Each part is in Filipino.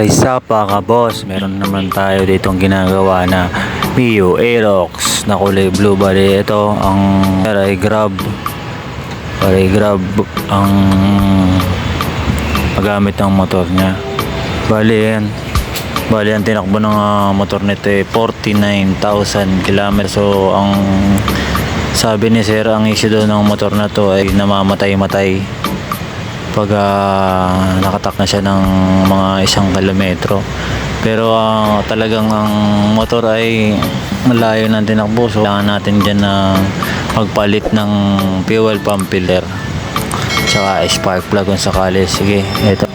Arisapa ka boss, meron naman tayo ditong ginagawa na Mio Aerox. Na kulay blue bali ito ang ay grab. Bali grab ang magamit ng motor niya. Bali yan. Bali ang tinakbo ng ah, motor nito ay 49,000 km so ang sabi ni sir ang issue daw ng motor na to ay namamatay-matay pag ah, nakatak na siya ng mga isang kilometro. Pero ah, talagang ang motor ay malayo ng tinakbo. So, kailangan natin dyan na magpalit ng fuel pump filler. Tsaka spark plug kung sakali. Sige, ito.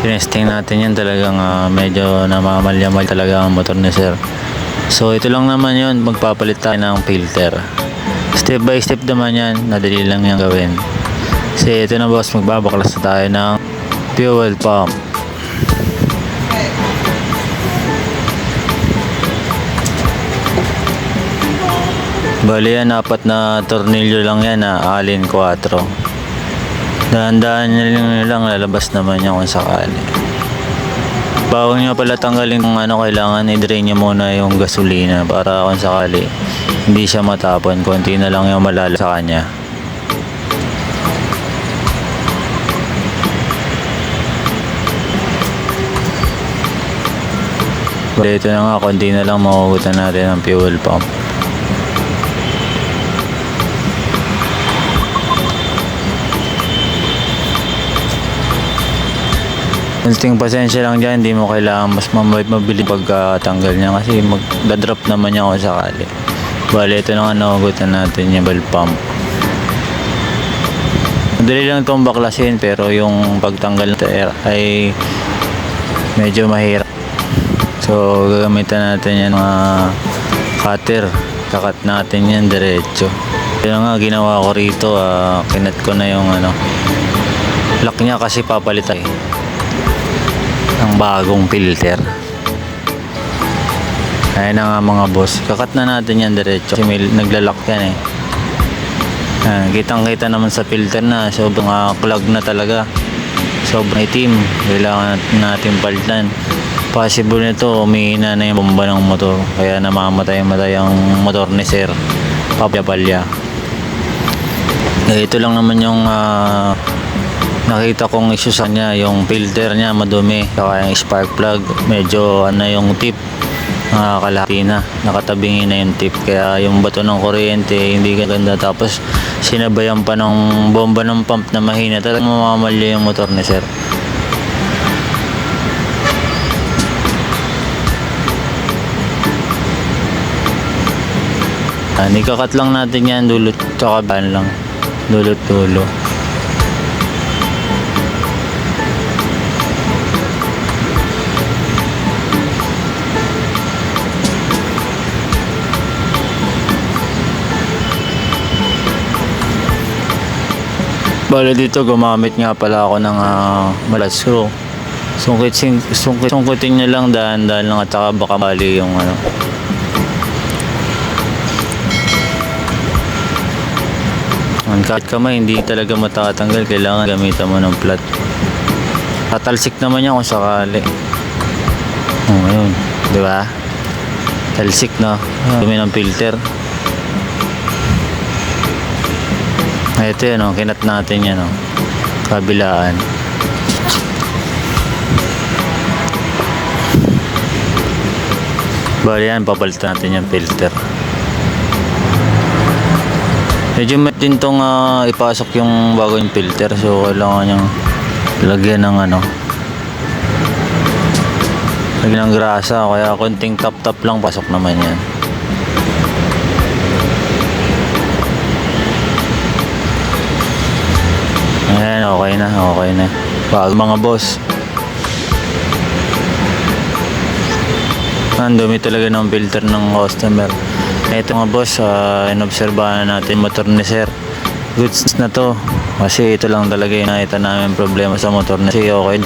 Tinesting natin yan talagang ah, medyo namamalyamal talaga ang motor ni sir. So ito lang naman yun, magpapalit tayo ng filter. Step by step naman yan, nadali lang yan gawin. Kasi ito na boss, magbabaklas na tayo ng fuel pump. Bali yan, apat na tornilyo lang yan na alin 4. Dahan-dahan lang, lang lalabas naman yan kung sakali. Bago nyo pala tanggalin kung ano kailangan i-drain nyo muna yung gasolina para kung sakali hindi siya matapon, konti na lang yung malala sa kanya. Bali, ito na nga, konti na lang makukutan natin ang fuel pump. Konting pasensya lang dyan, hindi mo kailangan mas mabili pagkatanggal niya kasi magdadrop naman niya kung sakali. Bali, ito na nga nakukutan natin yung valve pump. Madali lang itong baklasin pero yung pagtanggal ng air ay medyo mahirap. So, gagamitan natin yan mga cutter. Kakat natin yan diretso. Yun nga, ginawa ko rito. ah, kinat ko na yung ano. Lock niya kasi papalitan. Ang bagong filter. Ayun na nga mga boss. Kakat na natin yan diretso. Kasi may yan eh. Ah, kitang kita naman sa filter na sobrang ah, clog na talaga. Sobrang itim. Kailangan natin palitan. Possible nito umihina na yung bomba ng motor. Kaya namamatay-matay ang motor ni Sir. Papapalya. Eh, ito lang naman yung ah, nakita kong issue sa niya. Yung filter niya madumi. Saka yung spark plug. Medyo ano yung tip nakakalahati na nakatabingi na yung tip kaya yung bato ng kuryente hindi ganda tapos sinabayan pa ng bomba ng pump na mahina talagang mamamalya yung motor ni sir Ah, ikakat lang natin yan dulot tsaka ban lang dulot dulo Bale dito gumamit nga pala ako ng uh, malas screw. Sungkit, sungkit, sungkitin nyo lang dahan-dahan lang at saka baka mali yung ano. Ang kahit kamay, hindi talaga matatanggal. Kailangan gamitan mo ng flat. Tatalsik naman yan kung sakali. Oh, ayun. Di ba? Talsik na. Dumi ng filter. Ito yan, oh. kinat natin yan. Oh. Kabilaan. Bali yan, papalitan natin yung filter. Medyo may din tong ah, ipasok yung bagong filter. So, kailangan niyang lagyan ng ano. Lagyan ng grasa. Kaya konting tap-tap lang pasok naman yan. Ayan, okay na, okay na. Bago mga boss. Ang dumi talaga ng filter ng customer. Ito mga boss, uh, inobserbahan natin motor ni sir. Goods na to. Kasi ito lang talaga yung nakita namin problema sa motor na. Kasi okay